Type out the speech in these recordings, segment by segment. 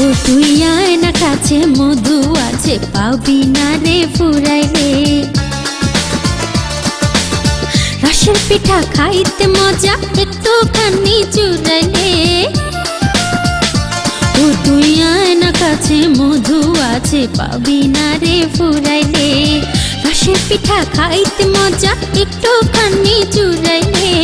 ও তুই আয় কাছে মধু আছে, পাবি না রে ফুরাইলে রসের পিঠা খাইতে মজা একটু খানি চুরাইলে ও তুই কাছে মধু আছে, পাবি না রে ফুরাইলে রসের পিঠা খাইতে মজা একটু খানি চুরাইলে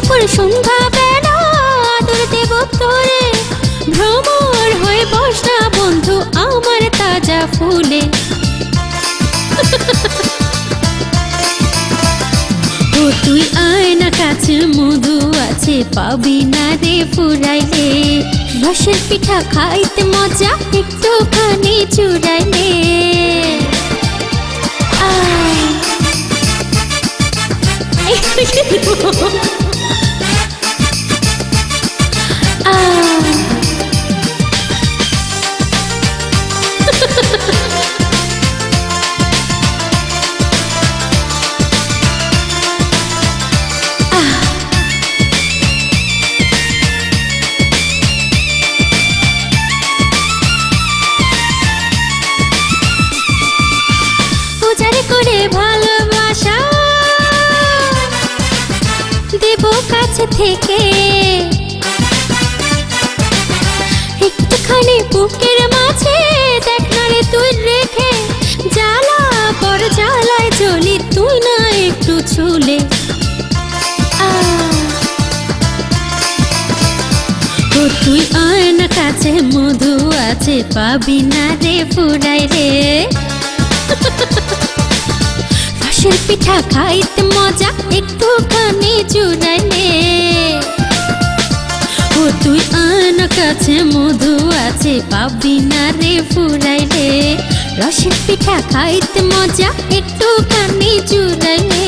দুপুর সন্ধ্যা বেলা, আদর দেব তোরে। ভ্রমর হয়ে বস না বন্ধু আমার তাজা ফুলে। ও তুই আয় না কাছে মধু আছে, পাবি না রে ফুরাইলে। রসের পিঠা খাইতে মজা, একটুখানি চুরাইলে থেকে। একটুখানি বুকের মাঝে দেখ না রে তুই রেখে। জ্বালা বড় জ্বালায় চলি তুই না একটু ছুলে। ও তুই আয় না কাছে মধু আছে, পাবি না রে ফুরাই রে। রসের পিঠা খাইতে মজা একটুখানি চুরাইলে ও তুই আনা কাছে মধু আছে, পাবি না রে ফুলাইলে রসের পিঠা খাইতে মজা একটু কানে চুলাইলে